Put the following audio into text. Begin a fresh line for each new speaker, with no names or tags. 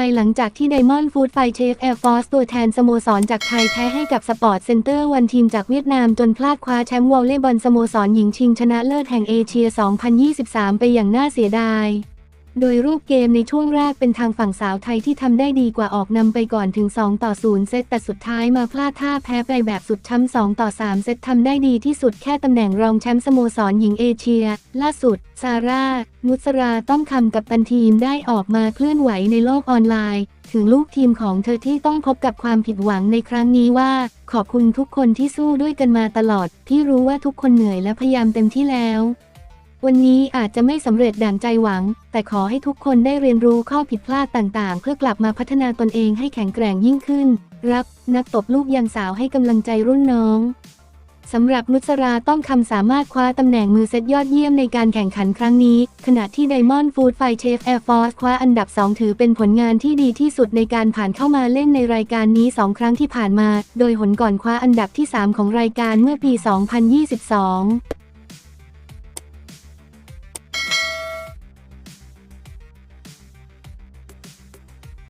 ายหลังจากที่ Diamond Food Fight Chef Air Force ตัวแทนสโมสรจากไทยแพ้ให้กับสปอร์ตเซ็นเตอร์วันทีมจากเวียดนามจนพลาดคว้าแชมป์วอลเลย์บอลสโมสรหญิงชิงชนะเลิศแห่งเอเชีย 2023 ไปอย่างน่าเสียดาย โดยรูปเกมในช่วงแรกเป็นทางฝั่งสาวไทยที่ทำได้ดีกว่าออกนำไปก่อนถึง 2 ต่อ 0 เซตแต่สุดท้ายมาพลาดท่าแพ้ไปแบบสุดช้ำ 2 ต่อ 3 เซตทำได้ดีที่สุดแค่ตำแหน่งรองแชมป์สโมสรหญิงเอเชีย ล่าสุด ซาร่านุสราต้องคำกับตันทีมได้ออกมาเคลื่อนไหวในโลกออนไลน์ ถึงลูกทีมของเธอที่ต้องพบกับความผิดหวังในครั้งนี้ว่า ขอบคุณทุกคนที่สู้ด้วยกันมาตลอด ที่รู้ว่าทุกคนเหนื่อยและพยายามเต็มที่แล้ว วันนี้อาจจะไม่สำเร็จดั่งใจหวัง แต่ขอให้ทุกคนได้เรียนรู้ข้อผิดพลาดต่างๆ เพื่อกลับมาพัฒนาตนเองให้แข็งแกร่งยิ่งขึ้น รัก นักตบลูกยังสาวให้กำลังใจรุ่นน้องสำหรับนุสราต้องคำสามารถคว้าตำแหน่งมือเซตยอดเยี่ยมในการแข่งขันครั้งนี้ ขณะที่ Diamond Food Fight Chef Air Force คว้าอันดับ 2 ถือเป็นผลงานที่ดีที่สุดในการผ่านเข้ามาเล่นในรายการนี้ 2 ครั้งที่ผ่านมา โดยหนก่อนคว้าอันดับที่ 3 ของรายการเมื่อปี 2022